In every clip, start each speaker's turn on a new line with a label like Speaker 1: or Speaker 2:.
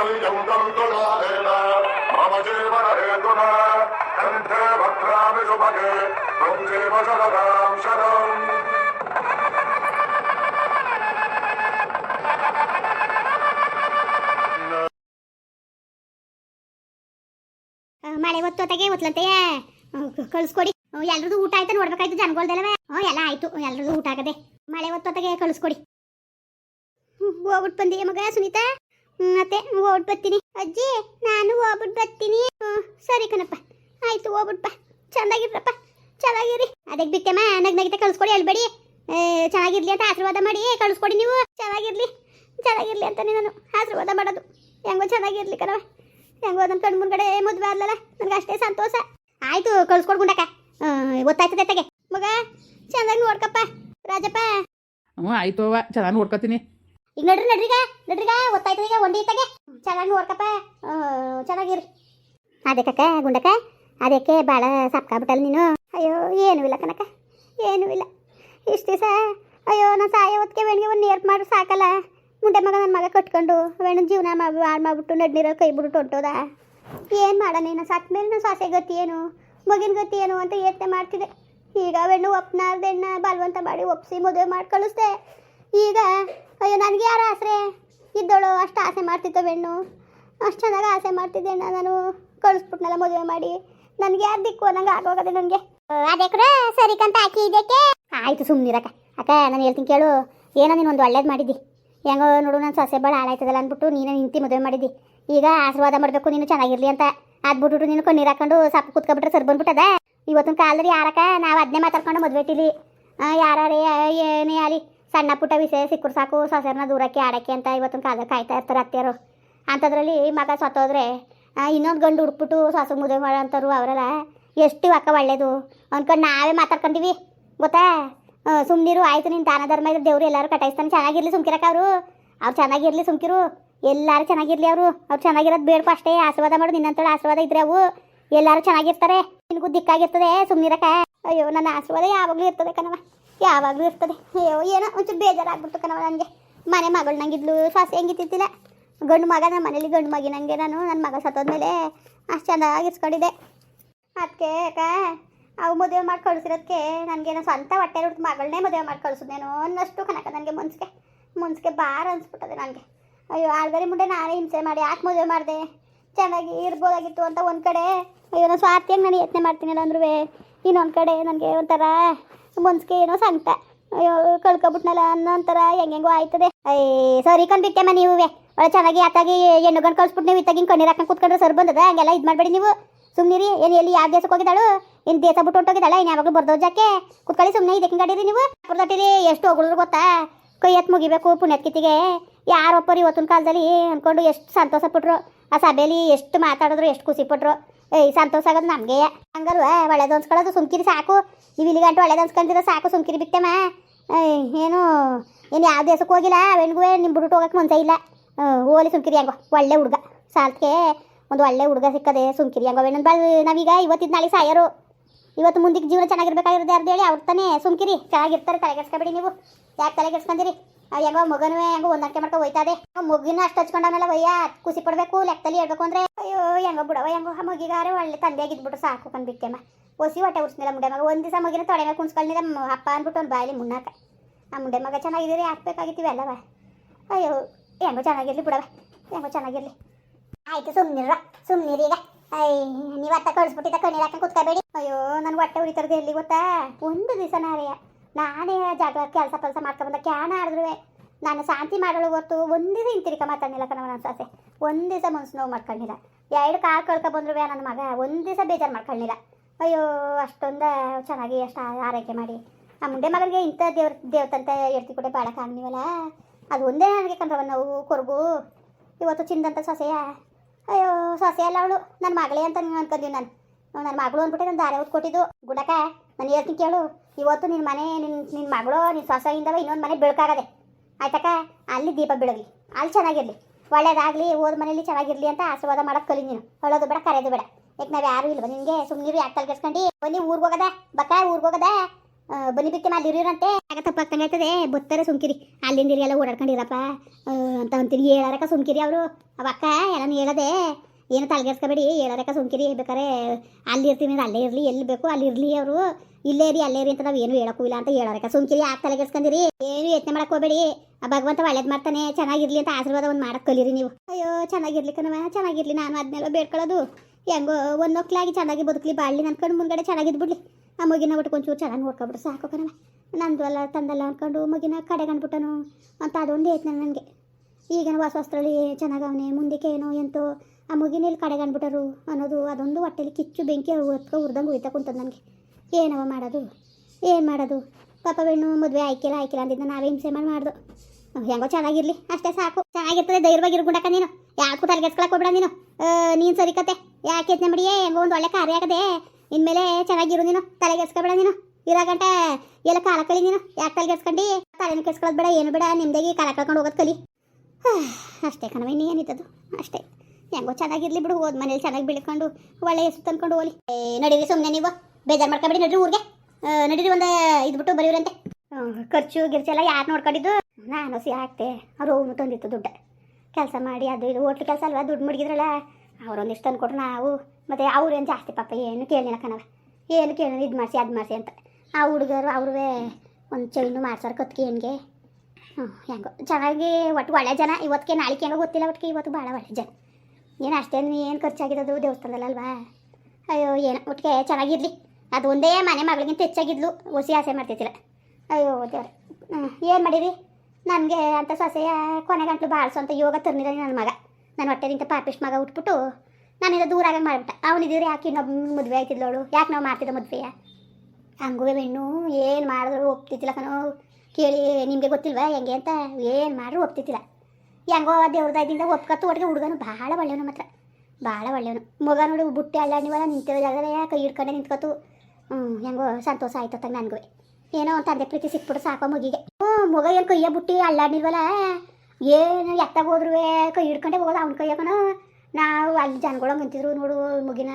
Speaker 1: माङ्गल्यं तुलारेण मम जीवन हेतुना कण्ठे भद्रामि सुभगे त्वं जीव शरदां शरम्
Speaker 2: ಆ, ಮಳೆ ಹೊತ್ತೊತ್ತಾಗೆ ಒತ್ಲಂತೆ ಕಳಿಸ್ಕೊಡಿ ಎಲ್ರದ್ದು ಊಟ ಆಯ್ತಾ ನೋಡ್ಬೇಕಾಯ್ತು ಜನಗಳ್ದೆಲ್ಲವೇ ಹ್ಞೂ ಎಲ್ಲ ಆಯ್ತು ಎಲ್ರದ್ದು ಊಟ ಆಗದೆ ಮಳೆ ಹೊತ್ತೊತ್ತಾಗೆ ಕಳಿಸ್ಕೊಡಿ ಹ್ಮ್, ಹೋಗ್ಬಿಟ್ಟು ಬಂದಿ ಮಗ ಸುನೀತಾ ಹ್ಮ್, ಮತ್ತೆ ಹೋಗ್ಬಿಟ್ಟು ಬರ್ತೀನಿ. ಅಜ್ಜಿ, ನಾನು ಹೋಗ್ಬಿಟ್ಟು ಬರ್ತೀನಿ. ಸರಿ ಕಣಪ್ಪ. ಆಯ್ತು ಹೋಗ್ಬಿಟ್ಪ ಬಾ. ಚೆನ್ನಾಗಿರ್ರಪ್ಪ ಚೆನ್ನಾಗಿರಿ ಅದಕ್ಕೆ ಬಿಟ್ಟೆಮ್ಮ, ನಗ್ ನಗಿತ ಕಳಿಸ್ಕೊಡಿ ಹೇಳ್ಬೇಡಿ ಚೆನ್ನಾಗಿರ್ಲಿ ಅಂತ ಆಶೀರ್ವಾದ ಮಾಡಿ ಕಳಿಸ್ಕೊಡಿ ನೀವು. ಚೆನ್ನಾಗಿರ್ಲಿ ಚೆನ್ನಾಗಿರ್ಲಿ ಅಂತಾನೆ ನಾನು ಆಶೀರ್ವಾದ ಮಾಡೋದು. ಹೆಂಗೋ ಚೆನ್ನಾಗಿರ್ಲಿ ಕಣವ ಹೆಂಗೋ ಅದನ್ನ ಕಣ್ಣು ಮುಂದ್ಗಡೆ ಮದುವೆ ಆದ್ಲಲ್ಲ, ನನಗೆ ಅಷ್ಟೇ ಸಂತೋಷ. ಆಯ್ತು ಕಳ್ಸ್ಕೊಡ್ಗುಂಡಕ್ಕ ಗೊತ್ತಾಯ್ತದೆ ತಗೆ ಮಗ ಚೆನ್ನಾಗಿ ನೋಡ್ಕಪ್ಪ. ರಾಜಪ್ಪ.
Speaker 3: ಹ್ಞೂ ಆಯ್ತು ಚೆನ್ನಾಗಿ ನೋಡ್ಕೊತೀನಿ.
Speaker 2: ಈಗ ನಡ್ರಿ ನಡ್ರಿಗ ನಡ್ರಿಗ ಗೊತ್ತಾಯ್ತದ ಈಗ ಒಂಡಿ ಇತ್ತಾಗೆ. ಚೆನ್ನಾಗಿ ನೋಡ್ಕಪ್ಪ. ಚೆನ್ನಾಗಿರಿ ಅದೇ ಕಕ್ಕ ಗುಂಡಕ್ಕ ಅದಕ್ಕೆ ಭಾಳ ಸಪ್ಕಾಬಿಟ್ಟಲ್ಲ ನೀನು. ಅಯ್ಯೋ ಏನೂ ಇಲ್ಲ ಕನಕ ಏನೂ ಇಲ್ಲ. ಇಷ್ಟು ದಿವಸ ಅಯ್ಯೋ ನಾನು ಸಾಯ ಹೊತ್ತಿಗೆ ಬೆಳಿಗ್ಗೆ ಒಂದು ನೇರ್ ಮಾಡಿ ಸಾಕಲ್ಲ. ಮುಂಡೆ ಮಗ ನನ್ನ ಮಗ ಕಟ್ಕೊಂಡು ವೇಣು ಜೀವನ ಹಾಳು ಮಾಡ್ಬಿಟ್ಟು ನಡ್ನಿರೋ ಕೈ ಬಿಟ್ಟು ಹೊಂಟೋದ ಏನು ಮಾಡೋಣ ನಾನು? ಸತ್ತ ಮೇಲೆ ನಾನು ಸಾಸೆ ಗತಿ ಏನು? ಮಗಿನ ಗತಿ ಏನು ಅಂತ ಯೋಚನೆ ಮಾಡ್ತಿದ್ದೆ. ಈಗ ಬೆಣ್ಣು ಒಪ್ನಾರ್ದೆಣ್ಣ ಬಲವಂತ ಮಾಡಿ ಒಪ್ಸಿ ಮದುವೆ ಮಾಡಿ ಕಳಿಸ್ದೆ ಈಗ ಅಯ್ಯೋ ನನಗೆ ಯಾರು ಆಸರೆ? ಇದ್ದೋಳು ಅಷ್ಟು ಆಸೆ ಮಾಡ್ತಿತ್ತು ಬೆಣ್ಣು. ಅಷ್ಟು ಚೆನ್ನಾಗಿ ಆಸೆ ಮಾಡ್ತಿದ್ದೆ ನಾನು ಕಳಿಸ್ಬಿಟ್ನಲ್ಲ ಮದುವೆ ಮಾಡಿ. ನನಗೆ ಯಾರು ದಿಕ್ಕು? ನಂಗೆ ಆಗೋಗದೆ ನನಗೆ. ಅದೇ ಕೂಡ ಸರಿ ಕಂತ ಹಾಕಿ ಇದಕ್ಕೆ. ಆಯಿತು ಸುಮ್ಮನಿರಕ್ಕ ಅಕ್ಕ ನಾನು ಹೇಳ್ತೀನಿ ಕೇಳು. ಏನೋ ನೀನು ಒಂದು ಒಳ್ಳೇದು ಮಾಡಿದ್ದಿ. ಹೆಂಗೋ ನೋಡು ನಾನು ಸೊಸೆ ಭಾಳ ಹಾಳಾಯ್ತದಲ್ಲ ಅಂದ್ಬಿಟ್ಟು ನೀನು ನಿಂತಿ ಮದುವೆ ಮಾಡಿದ್ದಿ. ಈಗ ಆಶೀರ್ವಾದ ಮಾಡಬೇಕು ನೀನು ಚೆನ್ನಾಗಿರ್ಲಿ ಅಂತ. ಅದ್ಬಿಟ್ಬಿಟ್ಟು ನೀನು ಕಣ್ಣೀರು ಹಾಕೊಂಡು ಸಾಕು ಕೂತ್ಕೊಬಿಟ್ರೆ ಸರಿ ಬಂದ್ಬಿಟ್ಟದ. ಇವತ್ತಿನ ಕಾಲದಲ್ಲಿ ಯಾರಕ್ಕ ನಾವು ಅದನ್ನೇ ಮಾತಾಡ್ಕೊಂಡು ಮದುವೆ ಇಟ್ಟಿಲಿ ಯಾರೇ ಏನೇ ಆಗಲಿ. ಸಣ್ಣ ಪುಟ್ಟ ವಿಷಯ ಸಿಕ್ಕರು ಸಾಕು ಸೊಸೆರನ್ನ ದೂರಕ್ಕೆ ಆಡಕ್ಕೆ ಅಂತ ಇವತ್ತೊಂದು ಕಾಲ ಕಾಯ್ತಾ ಇರ್ತಾರೆ ಅತ್ತೆಯರು. ಅಂಥದ್ರಲ್ಲಿ ಮಗ ಸತ್ತೋದ್ರೆ ಇನ್ನೊಂದು ಗಂಡು ಹುಡ್ಕ್ಬಿಟ್ಟು ಸೊಸೆ ಮುದ್ದೆ ಮಾಡೋಂಥವ್ರು ಅವರೆಲ್ಲ ಎಷ್ಟು ಅಕ್ಕ ಒಳ್ಳೇದು. ಅಂದ್ಕೊಂಡು ನಾವೇ ಮಾತಾಡ್ಕೊಂತೀವಿ, ಗೊತ್ತಾ? ಸುಮ್ಮನಿರು ಆಯ್ತು ನಿನ್ನ ದಾನ ಧರ್ಮ ಇದ್ರೆ ದೇವರು ಎಲ್ಲರೂ ಕಟಾಯಿಸ್ತಾನೆ ಚೆನ್ನಾಗಿರಲಿ ಸುಮ್ಕಿರಕ್ಕ ಅವರು. ಅವ್ರು ಚೆನ್ನಾಗಿರಲಿ ಸುಮ್ಕಿರು. ಎಲ್ಲರೂ ಚೆನ್ನಾಗಿರಲಿ ಅವರು. ಅವ್ರು ಚೆನ್ನಾಗಿರೋದು ಬೇಡಪ್ಪ ಅಷ್ಟೇ. ಆಶೀರ್ವಾದ ಮಾಡು ನಿನ್ನಂತೇಳಿ ಆಶೀರ್ವಾದ ಇದ್ರೆ ಅವು. ಎಲ್ಲರೂ ಚೆನ್ನಾಗಿರ್ತಾರೆ. ನಿನಗೂ ದಿಕ್ಕಾಗಿರ್ತದೆ ಸುಮ್ಮನಿರಕ್ಕ ಅಯ್ಯೋ, ನನ್ನ ಆಶೀರ್ವಾದ ಯಾವಾಗಲೂ ಇರ್ತದೆ ಕಣವ ಯಾವಾಗಲೂ ಇರ್ತದೆ. ಅಯ್ಯೋ, ಏನೋ ಒಂಚೂರು ಬೇಜಾರಾಗ್ಬಿಡ್ತು ಕಣವ ನನಗೆ ಮನೆ ಮಗಳು ನಂಗಿದ್ಲು, ಸಾಸಿ ಹೆಂಗಿತ್ತಿಲ್ಲ ಗಂಡು ಮಗ ನಮ್ಮ ಮನೇಲಿ ಗಂಡು ಮಗಿ ನನಗೆ ನಾನು. ನನ್ನ ಮಗ ಸತ್ತೋದ್ಮೇಲೆ ಅಷ್ಟು ಚೆನ್ನಾಗಿ ಇಸ್ಕೊಂಡಿದ್ದೆ ಅದಕ್ಕೆ ಅಕ್ಕ, ಅವು ಮದುವೆ ಮಾಡಿ ಕಳಿಸಿರೋದಕ್ಕೆ ನನಗೇನೋ ಸ್ವಂತ ಹೊಟ್ಟೆ ಹುಡ್ದು ಮಗಳನ್ನೇ ಮದುವೆ ಮಾಡಿ ಕಳಿಸಿದ್ನೇನೋ ಅನ್ನಷ್ಟು ಕನಕ ನನಗೆ ಮುನ್ಸಿಗೆ. ಮುನ್ಸಿಗೆ ಬಾರ ಅನ್ಸ್ಬಿಟ್ಟದೆ ನನಗೆ ಅಯ್ಯೋ, ಆಳ್ಗರಿ ಮುಂದೆ ನಾನೇ ಹಿಂಸೆ ಮಾಡಿ ಯಾಕೆ ಮದುವೆ ಮಾಡಿದೆ? ಚೆನ್ನಾಗಿ ಇರ್ಬೋದಾಗಿತ್ತು ಅಂತ ಒಂದು ಕಡೆ. ಅಯ್ಯೋ, ನಾನು ಸ್ವಾರ್ಥಿಯಾಗಿ ನಾನು ಯತ್ನೆ ಮಾಡ್ತೀನಲ್ಲ ಅಂದ್ರೂ ಇನ್ನೊಂದು ಕಡೆ ನನಗೆ ಒಂಥರ ಮುನ್ಸಿಗೆ ಏನೋ ಸಂಕಟ. ಅಯ್ಯೋ, ಕಳ್ಕೊಬಿಟ್ನಲ್ಲ ಅನ್ನೋ ಒಂಥರ ಹೆಂಗೆಂಗೋ ಆಯ್ತದೆ. ಅಯ್ಯ ಸರಿ ಬಿಟ್ಟೆ ನೀವೇ. ಒಳ್ಳೆ ಚೆನ್ನಾಗಿ ಆತಾಗಿ ಹೆಣ್ಣು ಗಂಡು ಕಳ್ಸ್ಬಿಟ್ಟು ನೀವು ಇತ್ತಾಗಿನ ಕಣ್ಣೀರು ಹಾಕೊಂಡು ಕೂತ್ಕೊಂಡ್ರೆ ಸರ್ ಬಂದದ? ಹಂಗೆಲ್ಲ ಇದು ಮಾಡಬೇಡಿ ನೀವು. ಸುಮ್ಮನಿರಿ ಏನು ಎಲ್ಲಿ ಯಾವ ದೇಶಕ್ಕೆ ಹೋಗಿದ್ದಾಳು? ಇನ್ನು ದೇಶ ಬಿಟ್ಟು ಹೊಂಟೋಗಿದ್ದಾಳ? ಇನ್ನು ಯಾವಾಗಲೂ ಬರ್ದೋ ಜಾಕೆ? ಕುತ್ಕೊಳ್ಳಿ ಸುಮ್ಮನೆ ಇದಕ್ಕೆ ಗಾಡಿರಿ ನೀವು. ಪುರ್ದಟ್ಟಿರಿ ಎಷ್ಟು ಹೊಗಳಿದ್ರು ಗೊತ್ತಾ? ಕೈ ಎತ್ತು ಮುಗಿಬೇಕು ಪುಣ್ಯತ್ಕಿತಿಗೆ ಯಾರೊಬ್ಬರು ಇವತ್ತಿನ ಕಾಲದಲ್ಲಿ ಅಂದ್ಕೊಂಡು ಎಷ್ಟು ಸಂತೋಷ ಪಟ್ರು ಆ ಸಭೆಯಲ್ಲಿ ಎಷ್ಟು ಮಾತಾಡಿದ್ರು, ಎಷ್ಟು ಖುಷಿ ಪಟ್ರು ಏಯ್, ಸಂತೋಷ ಆಗೋದು ನಮಗೆ. ಹಂಗಲ್ವ? ಒಳ್ಳೇದು ಅನ್ಸ್ಕೊಳ್ಳೋದು ಸುಮ್ಕಿರಿ ಸಾಕು. ಇವಿಲಿ ಇಲ್ಲಿಗಂಟು ಒಳ್ಳೇದು ಅನ್ಸ್ಕೊಂಡಿರೋ ಸಾಕು ಸುಮ್ಕಿರಿ ಬಿಟ್ಟೆಮ್ಮ. ಏನು? ಏನು ಯಾವ ದೇಶಕ್ಕೆ ಹೋಗಿಲ್ಲ. ಅವೆಣ್ಗೂ ನಿಮ್ಮ ಬಿಟ್ಟು ಹೋಗಕ್ಕೆ ಮುಂಚೆ ಇಲ್ಲ. ಓಲಿ ಸುಮ್ಕಿರಿ ಹಂಗೋ. ಒಳ್ಳೆ ಹುಡುಗ. ಸಾಲ್ತ್ಗೆ ಒಂದು ಒಳ್ಳೆ ಹುಡುಗ ಸಿಕ್ಕದೆ ಸುಮ್ಕಿರಿ ಹಂಗೋ. ಬಲ್ ನಾವೀಗ ಇವತ್ತಿದ್ದು ನಾಳೆ ಸಾಯರು. ಇವತ್ತು ಮುಂದಿಗೆ ಜೀವನ ಚೆನ್ನಾಗಿರ್ಬೇಕಾಗಿರೋದು ಯಾರ್ದು ಹೇಳಿ ಅವ್ರ ತಾನೇ ಸುಮ್ಕಿರಿ. ಚೆನ್ನಾಗಿರ್ತಾರೆ, ತಲೆಗೆಡ್ಸ್ಕೊಬೇಡಿ ನೀವು. ಯಾಕೆ ತಲೆಗೆಡ್ಸ್ಕೊಂಡಿರಿ ಹೆಂಗೋ ಮಗನೂ ಹೆಂಗೋ ಹೊಂದಾಣಿಕೆ ಮಾಡ್ಕೊ ಹೋಯ್ತದೆ. ಮಗಿನ ಅಷ್ಟು ಹಚ್ಕೊಂಡವನೆಲ್ಲ ಒಯ್ಯ ಖುಷಿ ಪಡಬೇಕು, ಲೆಕ್ಕದಲ್ಲಿ ಹೇಳ್ಬೇಕು ಅಂದ್ರೆ. ಅಯ್ಯೋ, ಹೆಂಗೋ ಬಿಡವ ಹೆಂಗೋ ಮಗಿಗಾರೆ ಒಳ್ಳೆ ತಂದೆಯಾಗಿದ್ಬಿಟ್ರು ಸಾಕು ಬಂದ್ಬಿಟ್ಟೆಮ್ಮ ಒಸಿ ಹೊಟ್ಟೆ ಉಡ್ಸ್ನಿಲ್ಲ ಮುಂಡೆ ಮಗ. ಒಂದು ದಿವಸ ಮಗಿನ ತೊಡೆ ಮೇಲೆ ಕುಣ್ಸ್ಕೊಳ್ಳಿಲ್ಲ ಅಪ್ಪ ಅಂದ್ಬಿಟ್ಟು ಒಂದು ಬಾಯಲ್ಲಿ ಮುನ್ನಾಕ ಆ ಮುಂಡೆ ಮಗ ಚೆನ್ನಾಗಿದ್ದೀರಿ ಹಾಕ್ಬೇಕಾಗಿತ್ತೀವಿ ಅಲ್ಲವ ಅಯ್ಯೋ, ಹೆಂಗೋ ಚೆನ್ನಾಗಿರ್ಲಿ ಬಿಡವ ಹೆಂಗೋ ಚೆನ್ನಾಗಿರ್ಲಿ. ಆಯ್ತು ಸುಮ್ಮನಿರ ಸುಮ್ಮನಿರಿ ಈಗ. ಅಯ್ಯ ನೀವು ಅತ್ತ ಕಳಿಸ್ಬಿಟ್ಟಿದ್ದ ಕಣ್ಣೀರು ಕುತ್ಕೋಬೇಡಿ. ಅಯ್ಯೋ ನನ್ನ ಹೊಟ್ಟೆ ಉರಿತರದು ಎಲ್ಲಿ ಗೊತ್ತಾ? ಒಂದು ದಿವಸ ನಾರೇ ನಾನೇ ಜಾಗ ಕೆಲಸ ಕೆಲಸ ಮಾಡ್ಕೊಂಬಂದ ಕ್ಯಾನ ಆಡಿದ್ರು ನಾನು ಶಾಂತಿ ಮಾಡೋಳು ಗೊತ್ತು ಒಂದು ದಿವಸ ಹಿಂತಿರಿಕ ಮಾತಾಡಲಿಲ್ಲ ಕಣವ ನನ್ನ ಸಾಸೆ. ಒಂದು ದಿವಸ ಮನ್ಸು ನೋವು ಮಾಡ್ಕೊಂಡಿಲ್ಲ ಎರಡು ಕಾಲು ಬಂದ್ರು ನನ್ನ ಮಗ, ಒಂದು ಬೇಜಾರು ಮಾಡ್ಕೊಳ್ಳಿಲ್ಲ ಅಯ್ಯೋ, ಅಷ್ಟೊಂದು ಚೆನ್ನಾಗಿ ಅಷ್ಟು ಆರೈಕೆ ಮಾಡಿ. ಆ ಮುಂಡೆ ಮಗನಿಗೆ ಇಂಥ ದೇವ್ರ, ದೇವತಂತ ಹೇಳ್ತಿ ಕೊಟ್ಟೆ ಬಾಳಕ್ಕಾಗ್ನಿವಲ್ಲ ಅದು ಒಂದೇ ನನಗೆ ಕಣ್ರವ ನಾವು, ಕೊರಗು. ಇವತ್ತು ಚಿಂದಂತ ಸೊಸೆಯ ಅಯ್ಯೋ, ಸೊಸೆ ಅಲ್ಲ ಅವಳು. ನನ್ನ ಮಗಳೇ ಅಂತ ನೀವು ಅನ್ಕೊಂಡಿವಿ ನಾನು. ನನ್ನ ಮಗಳು ಅಂದ್ಬಿಟ್ಟೆ ನಾನು ದಾರೆ ಹೊತ್ತು ಕೊಟ್ಟಿದ್ದು ಗುಡಕ ನಾನು ಹೇಳ್ತೀನಿ ಕೇಳು. ಇವತ್ತು ನಿನ್ನ ಮನೆ ನಿನ್ನ ನಿನ್ನ ಮಗಳು ನಿನ್ನ ಸೊಸೆಯಿಂದವ ಇನ್ನೊಂದು ಮನೆ ಬೆಳಕಾಗದೆ. ಆಯ್ತಕ್ಕ? ಅಲ್ಲಿ ದೀಪ ಬಿಡಲಿ ಅಲ್ಲಿ ಚೆನ್ನಾಗಿರ್ಲಿ. ಒಳ್ಳೇದಾಗಲಿ, ಓದ್ ಮನೇಲಿ ಚೆನ್ನಾಗಿರ್ಲಿ ಅಂತ ಆಶೀರ್ವಾದ ಮಾಡೋದು ಕಲಿ ನೀನು. ಹೇಳೋದು ಬೇಡ, ಕರೆಯೋದು ಬೇಡ. ಯಾಕೆ ನಾವು ಯಾರು ಇಲ್ವ ನಿನಗೆ? ಸುಮ್ಮನಿರು ಯಾಕೆ ತಲೆ ಕೆಡ್ಸ್ಕೊಂಡು ಬನ್ನಿ, ಊರಿಗೆ ಹೋಗದ. ಬಕ್ಕ, ಊರಿಗೆ ಹೋಗದ. ಬನ್ನಿ ಬಿಕ್ಕಿ ಅಲ್ಲಿ ಇರೋರಂತೆ. ಆಗ ತಪ್ಪಾಗ್ತಂಗೆ ಆಯ್ತದೆ. ಬತ್ತಾರೆ ಸುಮ್ಕಿರಿ. ಅಲ್ಲಿಂದ ಎಲ್ಲ ಓಡಾಡ್ಕೊಂಡಿರಪ್ಪ ಅಂತ ಅಂತೀನಿ. ಹೇಳಾರಕ್ಕ ಸುಮ್ಕಿರಿ ಅವರು. ಅವಕ್ಕ ಎಲ್ಲ ಹೇಳದೆ. ಏನು ತಲೆಗೆಸ್ಕೋಬೇಡಿ ಹೇಳಾರಕ ಸುಮ್ಕಿರಿ. ಬೇಕಾರೆ ಅಲ್ಲಿ ಇರ್ತೀನಿ ಅಲ್ಲೇ ಇರಲಿ. ಎಲ್ಲಿ ಬೇಕು ಅಲ್ಲಿ ಇರಲಿ ಅವರು. ಇಲ್ಲೇ ಇರಿ, ಅಲ್ಲೇ ಇರಿ ಅಂತ ನಾವು ಏನು ಹೇಳಕ್ಕೂ ಇಲ್ಲ ಅಂತ ಹೇಳಾರಕ್ಕ ಸುಮ್ಕಿರಿ. ಯಾಕೆ ತಲೆಗೆಸ್ಕೊಂಡಿರಿ ಏನು ಯತ್ನೆ ಮಾಡಕ್ ಹೋಗ್ಬೇಡಿ. ಆ ಭಗವಂತ ಒಳ್ಳೇದು ಮಾಡ್ತಾನೆ, ಚೆನ್ನಾಗಿರ್ಲಿ ಅಂತ ಆಶೀರ್ವಾದ ಒಂದು ಮಾಡಕ್ ಕಲೀರಿ ನೀವು. ಅಯ್ಯೋ, ಚೆನ್ನಾಗಿರ್ಲಿ ಕಣವ ಚೆನ್ನಾಗಿರ್ಲಿ, ನಾನು ಅದನ್ನೆಲ್ಲ ಬೇಡ್ಕೊಳ್ಳೋದು. ಹೆಂಗೋ ಒಂದು ಮಕ್ಳಾಗಿ ಚೆನ್ನಾಗಿ ಬದುಕಲಿ, ಬಾಳ್ಲಿ ಅನ್ಕೊಂಡು ಮುಂದ್ಗಡೆ ಚೆನ್ನಾಗಿದ್ಬಿಡ್ಲಿ ಆ ಮಗಿನ ಒಂಚೂರು ಚೆನ್ನಾಗಿ ನೋಡ್ಕೊಬಿಟ್ರು ಸಾಕು ಕಣವ ನಂದು ಅಲ್ಲ, ತಂದಲ್ಲ ಅನ್ಕೊಂಡು ಮಗಿನ ಕಡೆಗಂಡ್ಬಿಟ್ಟನು ಅಂತ ಅದೊಂದು ಐತೆ ನನಗೆ. ಈಗಿನ ಹೊಸ ವಸ್ತ್ರದಲ್ಲಿ ಚೆನ್ನಾಗವನೆ ಮುಂದಕ್ಕೆ ಏನೋ ಎಂತೋ ಆ ಮಗಿನಲ್ಲಿ ಕಡೆಗಂಡ್ಬಿಟ್ಟರು ಅನ್ನೋದು ಅದೊಂದು ಹೊಟ್ಟೆಲಿ ಕಿಚ್ಚು ಬೆಂಕಿ ಹೊತ್ಕೊ ಉರ್ದಂಗೆ ಉಯ್ತಾ ಕುಂತದ ನನಗೆ. ಏನವ ಮಾಡೋದು? ಏನು ಮಾಡೋದು? ಪಾಪ ಬೆಣ್ಣು ಮದುವೆ ಆಯ್ಕೆಲ್ಲ, ಆಯ್ಕಿಲ್ಲ ಅಂದಿದ್ದ ನಾವೇ ಹಿಂಸೆ ಮಾಡಿ ಮಾಡ್ದು. ಹೆಂಗೋ ಚೆನ್ನಾಗಿರ್ಲಿ. ಅಷ್ಟೇ ಸಾಕು. ಚೆನ್ನಾಗಿರ್ತದೆ ಧೈರ್ಯವಾಗಿ ಗುಂಡಕ್ಕ ನೀನು. ಯಾಕೂ ತಲೆಗೆಸ್ಕೊಳಕ್ ಹೋಗ್ಬೇಡ ನೀನು? ನೀನು ಸರಿ ಕತೆ. ಯಾಕೆ ಯತ್ನೆ ಮಾಡಿ ಹೆಂಗೋ ಒಂದು ಒಳ್ಳೆ ಕಾರ್ಯ ಆಗದೆ. ಇನ್ಮೇಲೆ ಚೆನ್ನಾಗಿರು ನೀನು. ತಲೆಗೆಸ್ಕೊಬೇಡ ನೀನು. ಇರೋ ಗಂಟೆ ಎಲ್ಲ ಕಾಲ ಕಳಿ ನೀನು. ಯಾಕೆ ತಲೆಗೆಸ್ಕೊಂಡು ತಲೆನ ಕೆಸ್ಕೊಳ್ಳೋದು ಬೇಡ, ಏನು ಬೇಡ. ನಿಮ್ದಾಗಿ ಕಾಲ ಕಳ್ಕೊಂಡು ಹೋಗೋದು ಕಲಿ. ಅಷ್ಟೇ ಕಣವ ಇನ್ನೇನಿತ್ತದು ಅಷ್ಟೇ. ಹೆಂಗೋ ಚೆನ್ನಾಗಿರ್ಲಿ ಬಿಡು. ಹೋದ್ ಮನೇಲಿ ಚೆನ್ನಾಗಿ ಬಿಳ್ಕೊಂಡು, ಒಳ್ಳೆ ಹೆಸರು ತಂದ್ಕೊಂಡು ಏ, ನಡೀರಿ ಸುಮ್ಮನೆ ನೀವು. ಬೇಜಾರು ಮಾಡ್ಕೊಬೇಡಿ ನಡ್ರಿ ಊರಿಗೆ. ನಡೀರಿ ಒಂದು ಇದ್ಬಿಟ್ಟು ಬರೀವ್ರಂತೆ. ಖರ್ಚು ಗಿರ್ಚೆಲ್ಲ ಯಾರು ನೋಡ್ಕೊಂಡಿದ್ದು? ನಾನು ಸಿ ಹಾಕ್ತೆ. ಅವ್ರು ಅವನು ತಂದಿತ್ತು ದುಡ್ಡು. ಕೆಲಸ ಮಾಡಿ ಅದು ಇದು ಹೋಟ್ಲು ಕೆಲಸ ಅಲ್ವಾ? ದುಡ್ಡು ಮುಡಿಗಿದ್ರಲ್ಲ? ಅವರೊಂದಿಷ್ಟು ತಂದು ಕೊಟ್ರು ನಾವು. ಮತ್ತು ಅವ್ರೇನು ಜಾಸ್ತಿ ಪಾಪ? ಏನು ಕೇಳಿಲ್ಲ ಕಣವ ಏನು ಕೇಳಿ ಇದು ಮಾಡಿಸಿ, ಅದು ಮಾಡಿಸಿ ಅಂತ. ಆ ಹುಡುಗರು ಅವ್ರವೇ ಒಂದು ಚೈನು ಮಾಡ್ಸಾರ ಕತ್ಗೆ ಹೆಂಗೆ ಹ್ಞೂ ಹೆಂಗೋ. ಚೆನ್ನಾಗಿ ಒಟ್ಟು ಒಳ್ಳೆ ಜನ. ಇವತ್ತಿಗೆ ನಾಳೆಗೆ ಹೆಂಗೋ ಗೊತ್ತಿಲ್ಲ ಒಟ್ಟಿಗೆ ಇವತ್ತು ಭಾಳ ಒಳ್ಳೆ ಜನ. ಏನು ಅಷ್ಟೇನು ಏನು ಖರ್ಚಾಗಿರೋದು ದೇವಸ್ಥಾನದಲ್ಲಲ್ವಾ ಅಯ್ಯೋ, ಏನು. ಒಟ್ಟಿಗೆ ಚೆನ್ನಾಗಿರಲಿ ಅದು ಒಂದೇ ಮನೆ ಮಗಳಿಗಿಂತ ಹೆಚ್ಚಾಗಿದ್ಲು. ಒಸಿ ಆಸೆ ಮಾಡ್ತಿದ್ದಿಲ್ಲ. ಅಯ್ಯೋ, ದೇವ್ರೆ. ಏನು ಮಾಡಿರಿ ನನಗೆ ಅಂತ ಸೊಸೆಯ ಕೊನೆ ಗಂಟ್ಲು ಬಾಳ್ಸು ಅಂತ ಯೋಗ ತರ್ನಿರ ನನ್ನ ಮಗ. ನನ್ನ ಹೊಟ್ಟೆದಿಂದ ಪಾಪಿಸ್ಟ್ ಮಗ ಉಟ್ಬಿಟ್ಟು ನಾನಿಂದ ದೂರ ಆಗಂಗೆ ಮಾಡಿಬಿಟ್ಟ ಅವನಿದ್ದೀರಿ ಯಾಕೆ ಇನ್ನೊಬ್ಬ ಮದುವೆ ಆಯ್ತಿದ್ಲೋಳು ಯಾಕೆ ನಾವು ಮಾಡ್ತಿದ್ದ ಮದುವೆಯ? ಹಂಗೂ ಹೆಣ್ಣು ಏನು ಮಾಡಿದ್ರು ಒಪ್ತಿದ್ದಿಲ್ಲ ಕಣೋ. ಕೇಳಿ, ನಿಮಗೆ ಗೊತ್ತಿಲ್ವಾ ಹೆಂಗೆ ಅಂತ? ಏನು ಮಾಡ್ರು ಒಪ್ತಿದ್ದಿಲ್ಲ. ಹೆಂಗೋ ದೇವ್ರದಾಯ್ದಿಂದ ಒಪ್ಕತ್ತು ಒಟ್ಟಿಗೆ ಹುಡುಗನು ಭಾಳ ಒಳ್ಳೆಯವನು ಮಾತ್ರ. ಭಾಳ ಒಳ್ಳೆಯವನು. ಮಗ ನೋಡಿ ಬುಟ್ಟಿ ನೀವಲ್ಲ ನಿಂತಿರೋ ಜಾಗದಲ್ಲಿ ಕೈ ಹಿಡ್ಕೊಂಡೆ ನಿಂತ್ಕೊತು. ಹ್ಞೂ ಹೆಂಗೋ ಸಂತೋಷ ಆಯ್ತು ತಂಗ ನನಗೂ ಏನೋ ಒಂದು ತಂದೆ ಪ್ರೀತಿ ಸಿಕ್ಬಿಟ್ಟು ಸಾಕೋ ಮಗಿಗೆ ಮಗ ಏನು ಕೈಯ ಬುಟ್ಟಿ ಅಲ್ಲಾಡಿಲ್ವಲ್ಲ ಏನು ಎತ್ತಾಗ ಹೋದ್ರು ಕೈ ಹಿಡ್ಕೊಂಡೆ ಹೋಗೋದು ಅವ್ನ ಕೈಯಾಗನು ನಾವು ಅಲ್ಲಿ ಜನಗಳು ಅಂತಿದ್ರು ನೋಡು, ಮುಗಿನ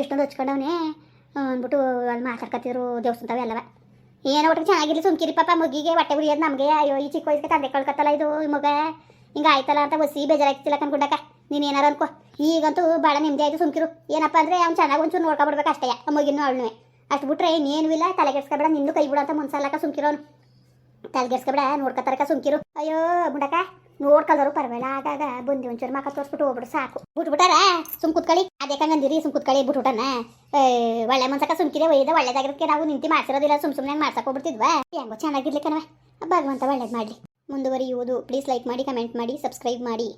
Speaker 2: ಎಷ್ಟೊಂದು ಹಚ್ಕೊಂಡವನೇ. ಅಂದ್ಬಿಟ್ಟು ಅಲ್ಲಿ ಮಾತಾಡ್ಕೊತಿದ್ರು ದೇವಸ್ಥಾನ ಎಲ್ಲವ. ಏನು ಒಟ್ಟಿಗೆ ಚೆನ್ನಾಗಿರ್ಲಿ ಸುಮ್ಕಿರಿ ಪಾಪ, ಮಗಿಗೆ ಹೊಟ್ಟೆ ಉರಿಯೋದು ನಮಗೆ. ಅಯ್ಯೋ, ಈ ಚಿಕ್ಕ ವಯಸ್ಸಿಗೆ ತಂದೆ ಕಳ್ಕೊತ್ತಲ್ಲ ಇದು ಮಗ. ಹಿಂಗೆ ಆಯ್ತಲ್ಲ ಅಂತ ಬಸ್ಸಿ ಬೇಜಾರಾಗ್ತಿಲ್ಲ ಕನ್ಕೊಂಡಕ್ಕ ನೀನು ಏನಾರು ಅನ್ಕೋ. ಈಗಂತೂ ಭಾಳ ನೆಮ್ಮದಿ ಆಯಿತು ಸುಮ್ಕಿರು. ಏನಪ್ಪ ಅಂದರೆ ಅವ್ನು ಚೆನ್ನಾಗಿ ಒಂಚೂರು ನೋಡ್ಕೊಬಿಡ್ಬೇಕು ಅಷ್ಟೇ ಮಗಿನೂ ಅವಳು ಅಷ್ಟು ಬಿಟ್ರೆ ಇನ್ನೇನು ಇಲ್ಲ. ತಲೆಗೆಡ್ಸ್ಕೊಬೇಡ ನಿನ್ನೂ ಕೈ ಬಿಡು ಅಂತ ಮುನ್ಸಲ್ಲಕ್ಕ ಸುಮ್ಕಿರೋನು. ತಲೆಗೆಡ್ಸ್ಕೊಬೇಡ ನೋಡ್ಕೊತಾರಕ ಸುಮ್ಕಿರು. ಅಯ್ಯೋ ಬುಡಕ ನೋಡ್ಕಲ್ದರು ಪರವಾಗಿಲ್ಲ. ಆಗಾಗ ಬಂದಿ ಒಂಚೂರು ಮಕ್ಕ ತೋರಿಸ್ಬಿಟ್ಟು ಹೋಗ್ಬಿಡು, ಸಾಕು. ಬಿಟ್ಬಿಟ್ಟಾರ? ಸುಮ್ ಕುತ್ಕೊಳ್ಳಿ. ಅದೇ ಕಂಗಂದಿರಿ ಸುಮ್ ಕುತ್ಕೊಳ್ಳಿ, ಬಿಟ್ಬಿಟ್ಟನ? ಒಳ್ಳೆ ಮನ್ಸಕ ಸುಮ್ಕಿದೆ ಒಯ್ದ ಒಳ್ಳೇದಾಗಿರೋದಕ್ಕೆ ನಾವು ನಿಂತಿ ಮಾಡ್ಸಿರೋದಿಲ್ಲ, ಸುಮ್ ಸುಮ್ಮನೆ ಮಾಡ್ಸಕ್ ಹೋಗ್ಬಿಡ್ತಿದ್ವಾ? ಹೆಂಗೋ ಚೆನ್ನಾಗಿರ್ಲಿ ಕಣವ ಭಗವಂತ ಒಳ್ಳೇದು ಮಾಡಲಿ. ಮುಂದುವರಿಯುವುದು ಪ್ಲೀಸ್ ಲೈಕ್ ಮಾಡಿ ಕಮೆಂಟ್ ಮಾಡಿ ಸಬ್ಸ್ಕ್ರೈಬ್ ಮಾಡಿ.